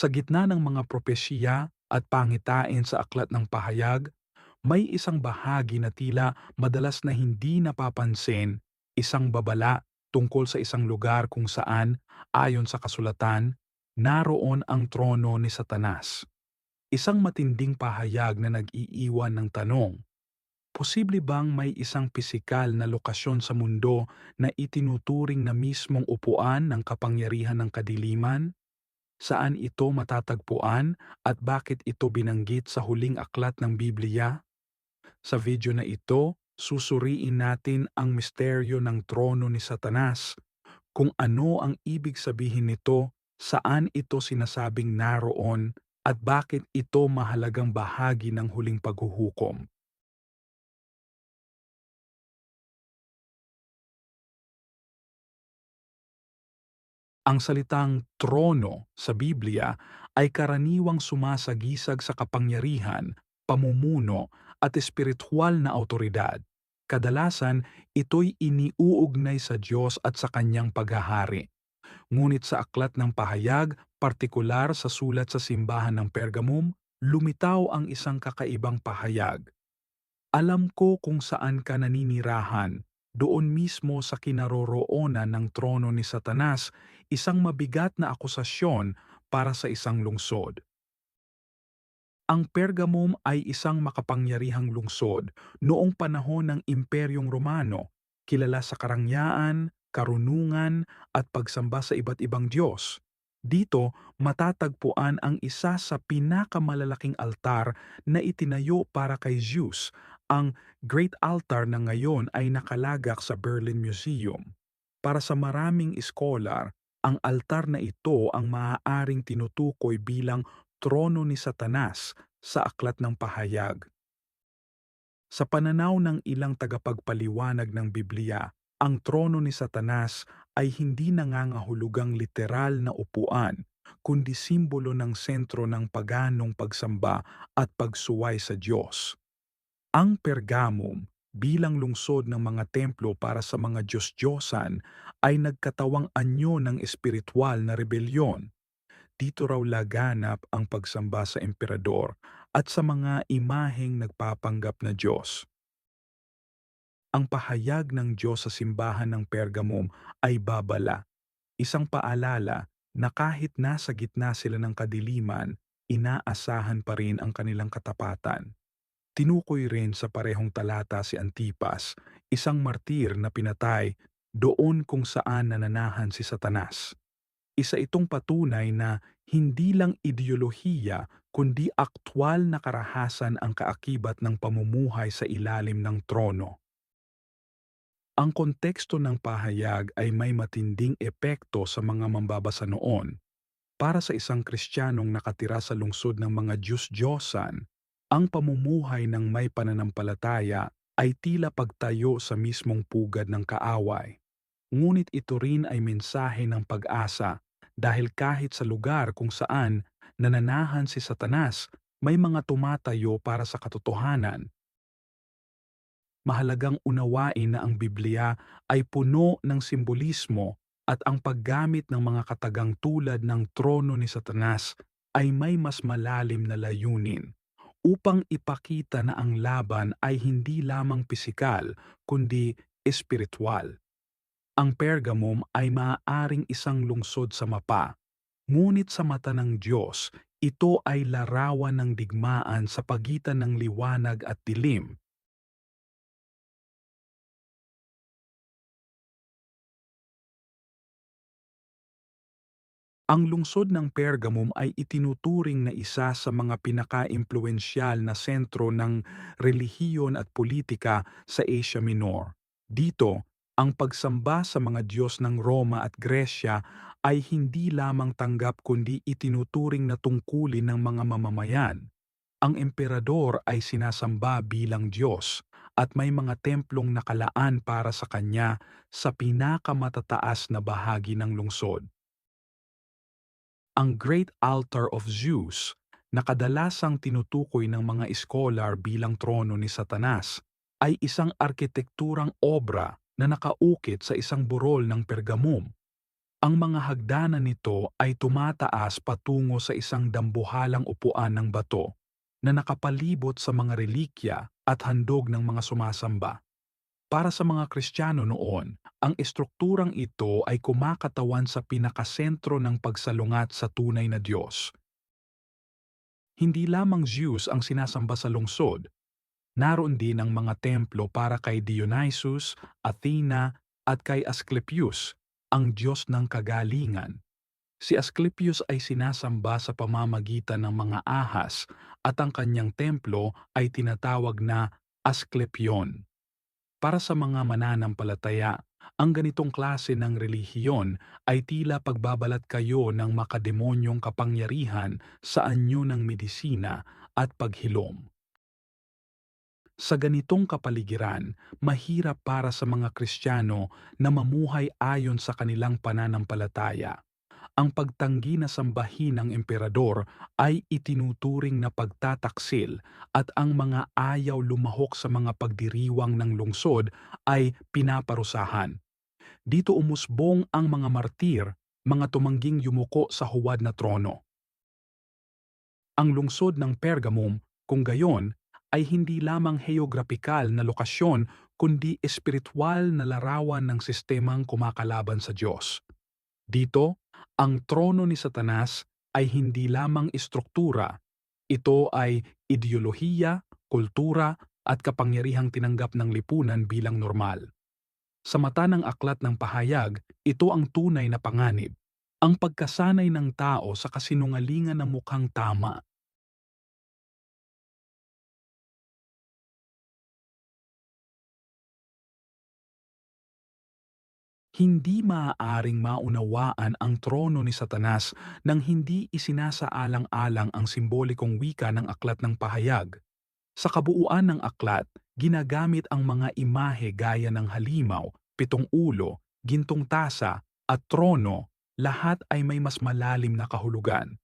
Sa gitna ng mga propesya at pangitain sa aklat ng pahayag, may isang bahagi na tila madalas na hindi napapansin, isang babala tungkol sa isang lugar kung saan, ayon sa kasulatan, naroon ang trono ni Satanas. Isang matinding pahayag na nag-iiwan ng tanong, posible bang may isang pisikal na lokasyon sa mundo na itinuturing na mismong upuan ng kapangyarihan ng kadiliman? Saan ito matatagpuan at bakit ito binanggit sa huling aklat ng Biblia? Sa video na ito, susuriin natin ang misteryo ng trono ni Satanas, kung ano ang ibig sabihin nito, saan ito sinasabing naroon, at bakit ito mahalagang bahagi ng huling paghuhukom. Ang salitang trono sa Biblia ay karaniwang sumasagisag sa kapangyarihan, pamumuno at espiritual na autoridad. Kadalasan, ito'y iniuugnay sa Diyos at sa kanyang paghahari. Ngunit sa aklat ng pahayag, partikular sa sulat sa simbahan ng Pergamum, lumitaw ang isang kakaibang pahayag. Alam ko kung saan ka naninirahan, doon mismo sa kinaroroonan ng trono ni Satanas, isang mabigat na akusasyon para sa isang lungsod. Ang Pergamum ay isang makapangyarihang lungsod noong panahon ng Imperyong Romano, kilala sa karangyaan, karunungan at pagsamba sa iba't ibang Diyos. Dito matatagpuan ang isa sa pinakamalalaking altar na itinayo para kay Zeus. Ang Great Altar na ngayon ay nakalagak sa Berlin Museum. Para sa maraming iskolar, ang altar na ito ang maaaring tinutukoy bilang trono ni Satanas sa aklat ng pahayag. Sa pananaw ng ilang tagapagpaliwanag ng Biblia, ang trono ni Satanas ay hindi nangangahulugang literal na upuan, kundi simbolo ng sentro ng paganong pagsamba at pagsuway sa Diyos. Ang Pergamum bilang lungsod ng mga templo para sa mga Diyos-Diyosan ay nagkatawang anyo ng espiritual na rebelyon dito raw laganap ang pagsamba sa emperador at sa mga imaheng nagpapanggap na Diyos. Ang pahayag ng Diyos sa simbahan ng Pergamum ay babala, isang paalala na kahit nasa gitna sila ng kadiliman, inaasahan pa rin ang kanilang katapatan. Tinukoy rin sa parehong talata si Antipas, isang martir na pinatay doon kung saan nananahan si Satanas. Isa itong patunay na hindi lang ideolohiya kundi aktwal na karahasan ang kaakibat ng pamumuhay sa ilalim ng trono. Ang konteksto ng pahayag ay may matinding epekto sa mga mambabasa noon. Para sa isang Kristiyanong nakatira sa lungsod ng mga Diyos-Diyosan, ang pamumuhay ng may pananampalataya ay tila pagtayo sa mismong pugad ng kaaway. Ngunit ito rin ay mensahe ng pag-asa dahil kahit sa lugar kung saan nananahan si Satanas, may mga tumatayo para sa katotohanan. Mahalagang unawain na ang Biblia ay puno ng simbolismo at ang paggamit ng mga katagang tulad ng trono ni Satanas ay may mas malalim na layunin upang ipakita na ang laban ay hindi lamang pisikal kundi espiritual. Ang Pergamum ay maaaring isang lungsod sa mapa, ngunit sa mata ng Diyos, ito ay larawan ng digmaan sa pagitan ng liwanag at dilim. Ang lungsod ng Pergamum ay itinuturing na isa sa mga pinaka-impluensyal na sentro ng relihiyon at politika sa Asia Minor. Dito, ang pagsamba sa mga Diyos ng Roma at Gresya ay hindi lamang tanggap kundi itinuturing na tungkulin ng mga mamamayan. Ang emperador ay sinasamba bilang Diyos at may mga templong nakalaan para sa kanya sa pinakamatataas na bahagi ng lungsod. Ang Great Altar of Zeus na kadalasang tinutukoy ng mga iskolar bilang trono ni Satanas ay isang arkitekturang obra na nakaukit sa isang burol ng pergamum. Ang mga hagdanan nito ay tumataas patungo sa isang dambuhalang upuan ng bato na nakapalibot sa mga relikya at handog ng mga sumasamba. Para sa mga Kristiyano noon, ang estrukturang ito ay kumakatawan sa pinakasentro ng pagsalungat sa tunay na Diyos. Hindi lamang Zeus ang sinasamba sa lungsod, naroon din ang mga templo para kay Dionysus, Athena at kay Asclepius, ang Diyos ng kagalingan. Si Asclepius ay sinasamba sa pamamagitan ng mga ahas at ang kanyang templo ay tinatawag na Asclepion. Para sa mga mananampalataya, ang ganitong klase ng relihiyon ay tila pagbabalat kayo ng makademonyong kapangyarihan sa anyo ng medisina at paghilom. Sa ganitong kapaligiran, mahirap para sa mga Kristiyano na mamuhay ayon sa kanilang pananampalataya ang pagtanggi na sambahin ng emperador ay itinuturing na pagtataksil at ang mga ayaw lumahok sa mga pagdiriwang ng lungsod ay pinaparusahan. Dito umusbong ang mga martir, mga tumangging yumuko sa huwad na trono. Ang lungsod ng Pergamum, kung gayon, ay hindi lamang heograpikal na lokasyon kundi espiritual na larawan ng sistemang kumakalaban sa Diyos. Dito, ang trono ni Satanas ay hindi lamang istruktura, ito ay ideolohiya, kultura at kapangyarihang tinanggap ng lipunan bilang normal. Sa mata ng aklat ng pahayag, ito ang tunay na panganib, ang pagkasanay ng tao sa kasinungalingan na mukhang tama Hindi maaaring maunawaan ang trono ni Satanas nang hindi isinasaalang-alang ang simbolikong wika ng aklat ng pahayag. Sa kabuuan ng aklat, ginagamit ang mga imahe gaya ng halimaw, pitong ulo, gintong tasa, at trono, lahat ay may mas malalim na kahulugan.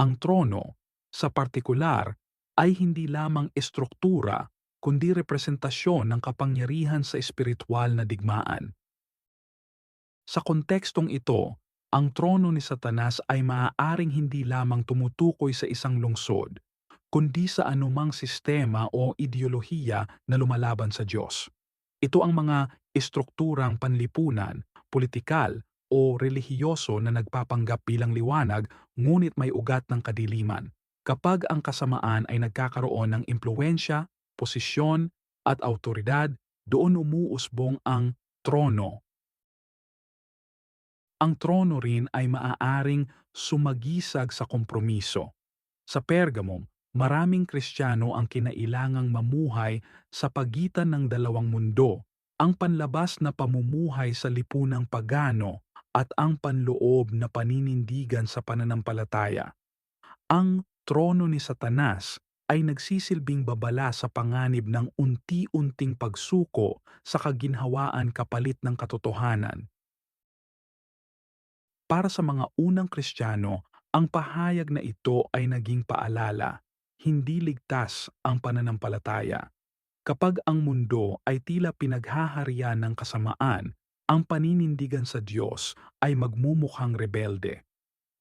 Ang trono, sa partikular, ay hindi lamang estruktura kundi representasyon ng kapangyarihan sa espiritual na digmaan. Sa kontekstong ito, ang trono ni Satanas ay maaaring hindi lamang tumutukoy sa isang lungsod, kundi sa anumang sistema o ideolohiya na lumalaban sa Diyos. Ito ang mga estrukturang panlipunan, politikal o relihiyoso na nagpapanggap bilang liwanag ngunit may ugat ng kadiliman. Kapag ang kasamaan ay nagkakaroon ng impluensya, posisyon at autoridad, doon umuusbong ang trono ang trono rin ay maaaring sumagisag sa kompromiso. Sa Pergamum, maraming Kristiyano ang kinailangang mamuhay sa pagitan ng dalawang mundo, ang panlabas na pamumuhay sa lipunang pagano at ang panloob na paninindigan sa pananampalataya. Ang trono ni Satanas ay nagsisilbing babala sa panganib ng unti-unting pagsuko sa kaginhawaan kapalit ng katotohanan para sa mga unang Kristiyano, ang pahayag na ito ay naging paalala, hindi ligtas ang pananampalataya. Kapag ang mundo ay tila pinaghaharian ng kasamaan, ang paninindigan sa Diyos ay magmumukhang rebelde.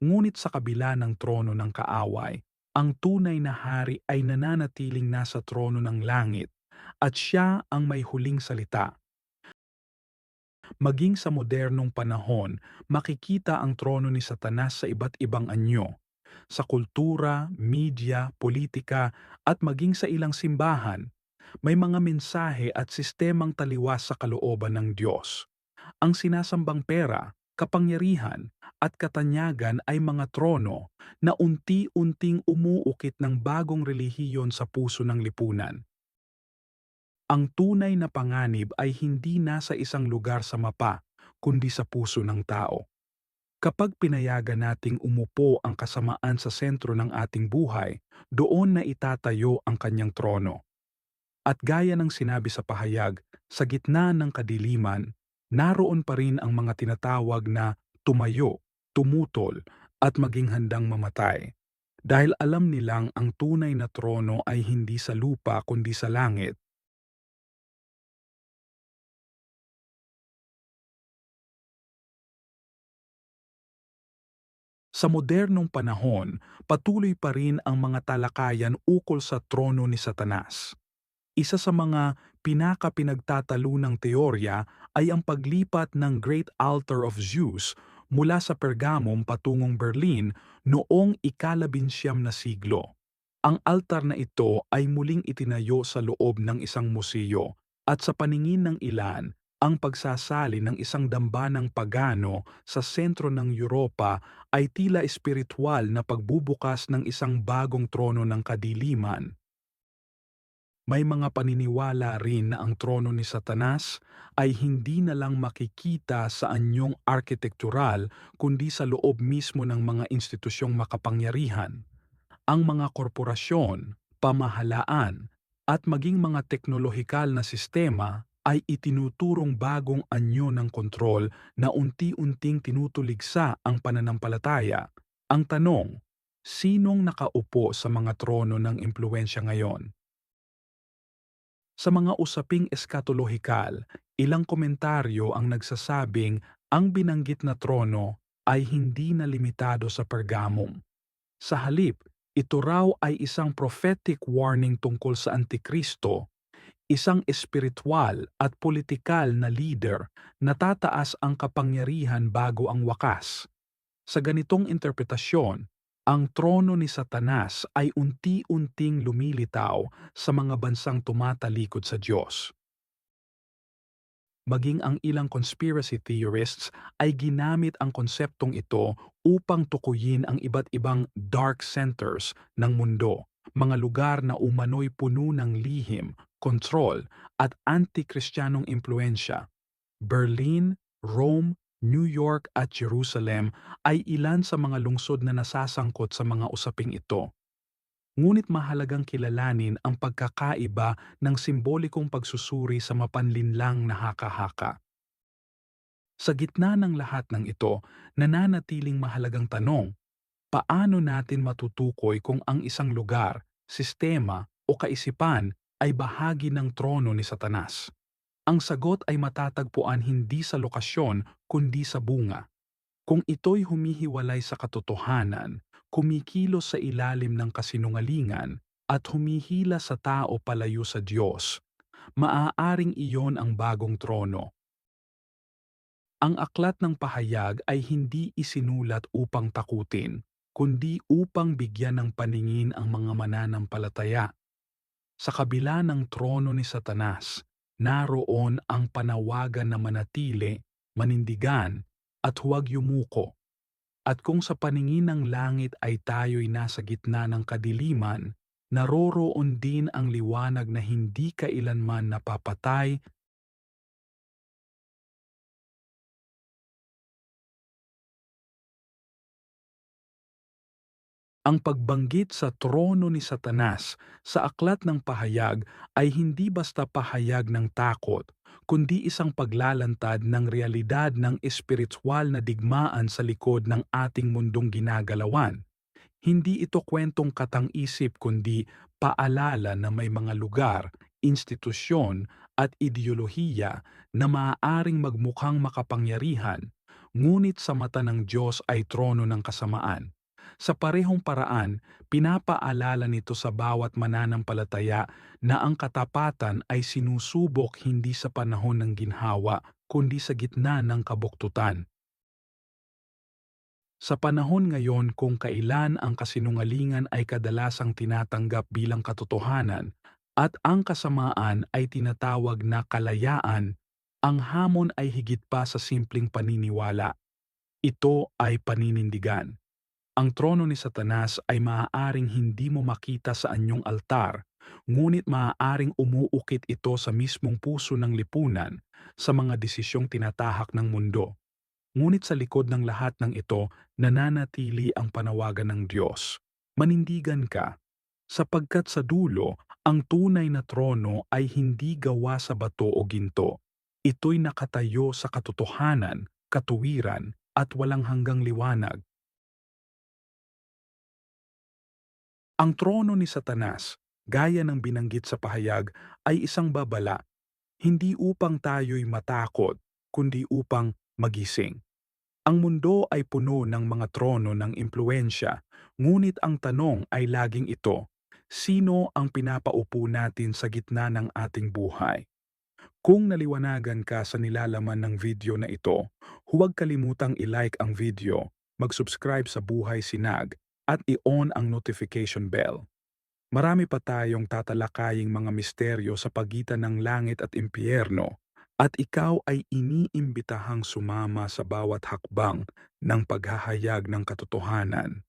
Ngunit sa kabila ng trono ng kaaway, ang tunay na hari ay nananatiling nasa trono ng langit at siya ang may huling salita Maging sa modernong panahon, makikita ang trono ni Satanas sa iba't ibang anyo, sa kultura, media, politika at maging sa ilang simbahan. May mga mensahe at sistemang taliwas sa kalooban ng Diyos. Ang sinasambang pera, kapangyarihan at katanyagan ay mga trono na unti-unting umuukit ng bagong relihiyon sa puso ng lipunan. Ang tunay na panganib ay hindi nasa isang lugar sa mapa, kundi sa puso ng tao. Kapag pinayagan nating umupo ang kasamaan sa sentro ng ating buhay, doon na itatayo ang kanyang trono. At gaya ng sinabi sa pahayag, sa gitna ng kadiliman, naroon pa rin ang mga tinatawag na tumayo, tumutol, at maging handang mamatay. Dahil alam nilang ang tunay na trono ay hindi sa lupa kundi sa langit, Sa modernong panahon, patuloy pa rin ang mga talakayan ukol sa trono ni Satanas. Isa sa mga pinaka-pinagtatalunang teorya ay ang paglipat ng Great Altar of Zeus mula sa Pergamum patungong Berlin noong ikalabinsyam na siglo. Ang altar na ito ay muling itinayo sa loob ng isang museo at sa paningin ng ilan, ang pagsasali ng isang dambanang pagano sa sentro ng Europa ay tila espiritual na pagbubukas ng isang bagong trono ng kadiliman. May mga paniniwala rin na ang trono ni Satanas ay hindi na lang makikita sa anyong arkitektural kundi sa loob mismo ng mga institusyong makapangyarihan. Ang mga korporasyon, pamahalaan, at maging mga teknolohikal na sistema ay itinuturong bagong anyo ng kontrol na unti-unting tinutuligsa ang pananampalataya. Ang tanong, sinong nakaupo sa mga trono ng impluensya ngayon? Sa mga usaping eskatolohikal, ilang komentaryo ang nagsasabing ang binanggit na trono ay hindi na limitado sa Pergamum. Sa halip, ito raw ay isang prophetic warning tungkol sa Antikristo isang espiritual at politikal na leader na tataas ang kapangyarihan bago ang wakas. Sa ganitong interpretasyon, ang trono ni Satanas ay unti-unting lumilitaw sa mga bansang tumatalikod sa Diyos. Maging ang ilang conspiracy theorists ay ginamit ang konseptong ito upang tukuyin ang iba't ibang dark centers ng mundo, mga lugar na umano'y puno ng lihim, kontrol at anti-kristyanong impluensya. Berlin, Rome, New York at Jerusalem ay ilan sa mga lungsod na nasasangkot sa mga usaping ito. Ngunit mahalagang kilalanin ang pagkakaiba ng simbolikong pagsusuri sa mapanlinlang na haka-haka. Sa gitna ng lahat ng ito, nananatiling mahalagang tanong, paano natin matutukoy kung ang isang lugar, sistema o kaisipan ay bahagi ng trono ni Satanas. Ang sagot ay matatagpuan hindi sa lokasyon kundi sa bunga. Kung ito'y humihiwalay sa katotohanan, kumikilos sa ilalim ng kasinungalingan at humihila sa tao palayo sa Diyos, maaaring iyon ang bagong trono. Ang aklat ng pahayag ay hindi isinulat upang takutin, kundi upang bigyan ng paningin ang mga mananampalataya sa kabila ng trono ni Satanas, naroon ang panawagan na manatili, manindigan, at huwag yumuko. At kung sa paningin ng langit ay tayo'y nasa gitna ng kadiliman, naroroon din ang liwanag na hindi kailanman napapatay Ang pagbanggit sa trono ni Satanas sa aklat ng pahayag ay hindi basta pahayag ng takot, kundi isang paglalantad ng realidad ng espiritual na digmaan sa likod ng ating mundong ginagalawan. Hindi ito kwentong katang-isip kundi paalala na may mga lugar, institusyon at ideolohiya na maaaring magmukhang makapangyarihan, ngunit sa mata ng Diyos ay trono ng kasamaan sa parehong paraan, pinapaalala nito sa bawat mananampalataya na ang katapatan ay sinusubok hindi sa panahon ng ginhawa, kundi sa gitna ng kabuktutan. Sa panahon ngayon kung kailan ang kasinungalingan ay kadalasang tinatanggap bilang katotohanan at ang kasamaan ay tinatawag na kalayaan, ang hamon ay higit pa sa simpleng paniniwala. Ito ay paninindigan. Ang trono ni Satanas ay maaaring hindi mo makita sa anyong altar, ngunit maaaring umuukit ito sa mismong puso ng lipunan sa mga desisyong tinatahak ng mundo. Ngunit sa likod ng lahat ng ito, nananatili ang panawagan ng Diyos. Manindigan ka, sapagkat sa dulo, ang tunay na trono ay hindi gawa sa bato o ginto. Ito'y nakatayo sa katotohanan, katuwiran, at walang hanggang liwanag Ang trono ni Satanas, gaya ng binanggit sa pahayag, ay isang babala, hindi upang tayo'y matakot, kundi upang magising. Ang mundo ay puno ng mga trono ng impluensya, ngunit ang tanong ay laging ito, sino ang pinapaupo natin sa gitna ng ating buhay? Kung naliwanagan ka sa nilalaman ng video na ito, huwag kalimutang i-like ang video, mag-subscribe sa Buhay Sinag, at i-on ang notification bell. Marami pa tayong tatalakaying mga misteryo sa pagitan ng langit at impyerno, at ikaw ay iniimbitahang sumama sa bawat hakbang ng paghahayag ng katotohanan.